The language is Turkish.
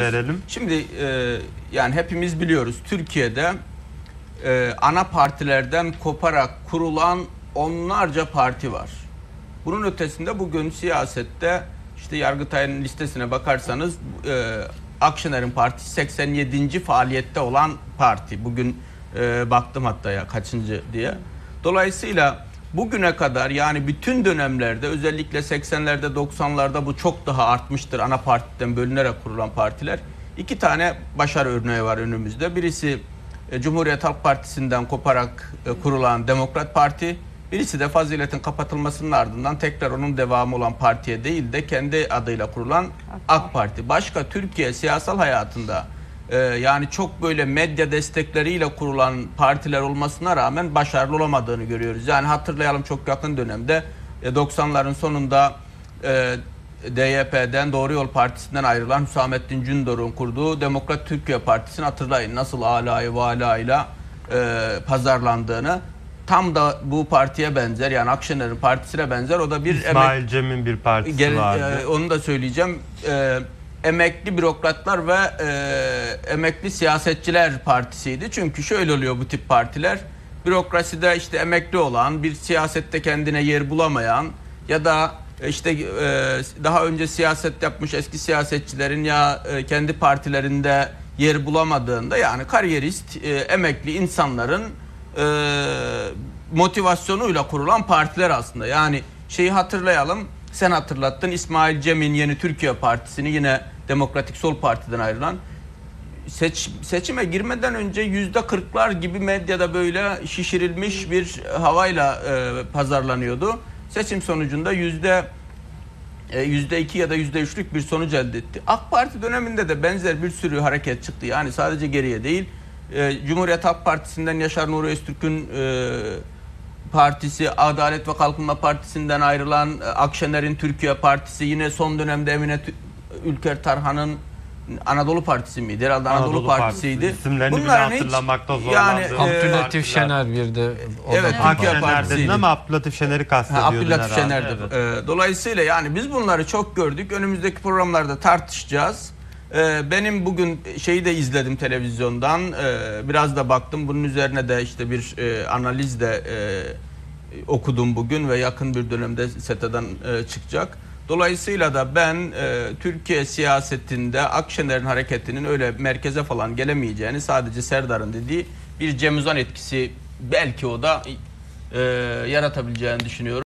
verelim. Şimdi e, yani hepimiz biliyoruz Türkiye'de e, ana partilerden koparak kurulan onlarca parti var. Bunun ötesinde bugün siyasette işte Yargıtay'ın listesine bakarsanız e, Akşener'in partisi 87. faaliyette olan parti. Bugün e, baktım hatta ya kaçıncı diye. Dolayısıyla bugüne kadar yani bütün dönemlerde özellikle 80'lerde 90'larda bu çok daha artmıştır ana partiden bölünerek kurulan partiler. İki tane başarı örneği var önümüzde. Birisi e, Cumhuriyet Halk Partisi'nden koparak e, kurulan Demokrat Parti. Birisi de faziletin kapatılmasının ardından tekrar onun devamı olan partiye değil de kendi adıyla kurulan AK Parti. Başka Türkiye siyasal hayatında e, yani çok böyle medya destekleriyle kurulan partiler olmasına rağmen başarılı olamadığını görüyoruz. Yani hatırlayalım çok yakın dönemde e, 90'ların sonunda e, DYP'den Doğru Yol Partisi'nden ayrılan Hüsamettin Cündor'un kurduğu Demokrat Türkiye Partisi'ni hatırlayın. Nasıl alayı valayla e, pazarlandığını tam da bu partiye benzer yani Akşener'in partisine benzer o da bir emek İsmail Cem'in bir partisi Gel- vardı. e, onu da söyleyeceğim. E, emekli bürokratlar ve e, emekli siyasetçiler partisiydi. Çünkü şöyle oluyor bu tip partiler. Bürokraside işte emekli olan, bir siyasette kendine yer bulamayan ya da işte e, daha önce siyaset yapmış eski siyasetçilerin ya e, kendi partilerinde yer bulamadığında yani kariyerist, e, emekli insanların e, motivasyonuyla kurulan partiler aslında. Yani şeyi hatırlayalım. Sen hatırlattın İsmail Cem'in Yeni Türkiye Partisi'ni yine Demokratik Sol Parti'den ayrılan seç, seçime girmeden önce yüzde kırklar gibi medyada böyle şişirilmiş bir havayla e, pazarlanıyordu. Seçim sonucunda yüzde e, yüzde iki ya da yüzde üçlük bir sonuç elde etti. AK Parti döneminde de benzer bir sürü hareket çıktı. Yani sadece geriye değil. E, Cumhuriyet Halk Partisi'nden Yaşar Nuri Öztürk'ün e, partisi, Adalet ve Kalkınma Partisi'nden ayrılan e, Akşener'in Türkiye Partisi, yine son dönemde Emine Ülker Tarhan'ın Anadolu Partisi miydi? Herhalde Anadolu, Anadolu Partisi'ydi. Partisi. İsimlerini bile Bunların hiç- hatırlamakta yani, zorlandığım e. Abdülatif Şener bir de o Evet, dedin Partisi'ydi. ama Abdülatif Şener'i Ha, kastediyordun Abdülatif herhalde. Şener'dir. Evet. Ee, dolayısıyla yani biz bunları çok gördük. Önümüzdeki programlarda tartışacağız. Ee, benim bugün şeyi de izledim televizyondan. Ee, biraz da baktım. Bunun üzerine de işte bir e, analiz de e, okudum bugün ve yakın bir dönemde SETA'dan e, çıkacak. Dolayısıyla da ben e, Türkiye siyasetinde Akşener'in hareketinin öyle merkeze falan gelemeyeceğini sadece Serdar'ın dediği bir Cem Uzan etkisi belki o da e, yaratabileceğini düşünüyorum.